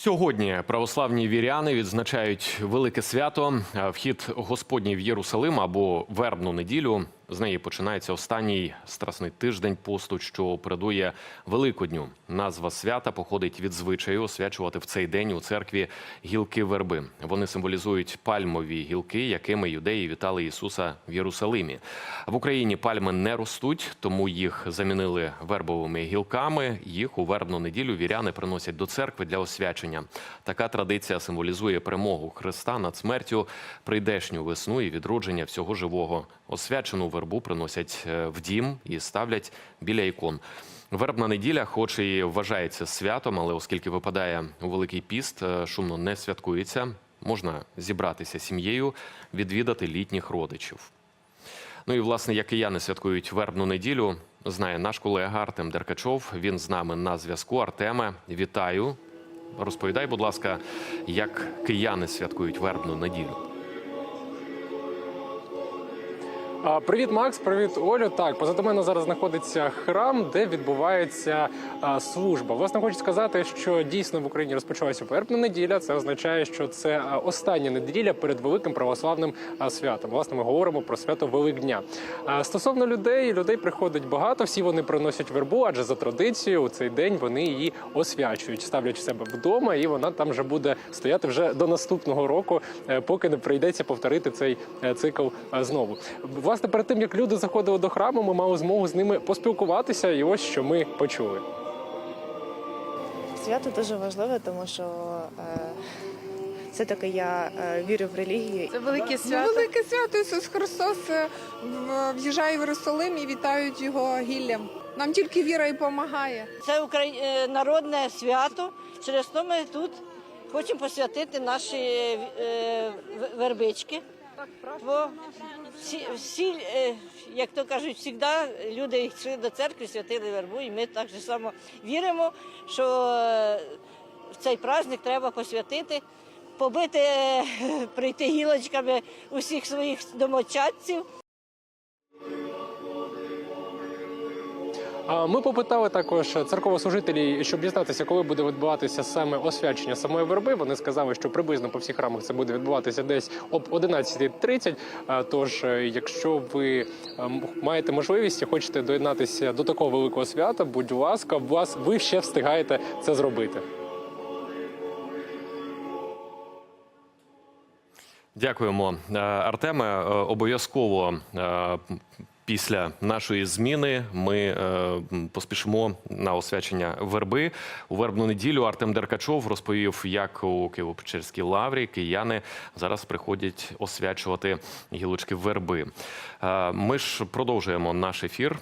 Сьогодні православні віряни відзначають велике свято. Вхід Господній в Єрусалим або вербну неділю. З неї починається останній страсний тиждень посту, що передує Великодню. Назва свята походить від звичаю освячувати в цей день у церкві гілки верби. Вони символізують пальмові гілки, якими юдеї вітали Ісуса в Єрусалимі. В Україні пальми не ростуть, тому їх замінили вербовими гілками. Їх у вербну неділю віряни приносять до церкви для освячення. Така традиція символізує перемогу Христа над смертю, прийдешню весну і відродження всього живого. Освячену вербу приносять е, в дім і ставлять біля ікон. Вербна неділя, хоч і вважається святом, але оскільки випадає у Великий піст, е, шумно не святкується. Можна зібратися сім'єю, відвідати літніх родичів. Ну і власне, як кияни святкують вербну неділю, знає наш колега Артем Деркачов. Він з нами на зв'язку. Артеме, вітаю. Розповідай, будь ласка, як кияни святкують вербну неділю. Привіт, Макс, привіт, Олю. Так, позаду мене зараз знаходиться храм, де відбувається служба. Власне, хочу сказати, що дійсно в Україні розпочалася вербна неділя. Це означає, що це остання неділя перед великим православним святом. Власне, ми говоримо про свято Великдня. Стосовно людей, людей приходить багато. Всі вони приносять вербу, адже за традицією у цей день вони її освячують, ставлять себе вдома, і вона там вже буде стояти вже до наступного року, е, поки не прийдеться повторити цей е, цикл е, знову. Власне, перед тим як люди заходили до храму, ми мали змогу з ними поспілкуватися, і ось що ми почули. Свято дуже важливе, тому що е, все-таки я е, вірю в релігію. Це велике свято. велике свято. Ісус Христос е, в- в'їжджає в Єрусалим і вітають його гіллям. Нам тільки віра і допомагає. Це украї- е, народне свято. Через то ми тут хочемо посвятити наші е, вербички. Бо всі, всі, е, як то кажуть, завжди люди йшли до церкви, святили вербу, і ми так же само віримо, що е, в цей праздник треба посвятити, побити, е, прийти гілочками усіх своїх домочадців. Ми попитали також церковослужителів, щоб дізнатися, коли буде відбуватися саме освячення самої верби. Вони сказали, що приблизно по всіх храмах це буде відбуватися десь об 11.30. А, Тож, е, якщо ви ем, маєте можливість і хочете доєднатися до такого великого свята, будь ласка, вас ви ще встигаєте це зробити. Дякуємо, Е, Артеме. Е, Обов'язково е, після нашої зміни ми е, поспішимо на освячення верби у вербну неділю. Артем Деркачов розповів, як у Києво-Печерській лаврі кияни зараз приходять освячувати гілочки верби. Е, Ми ж продовжуємо наш ефір.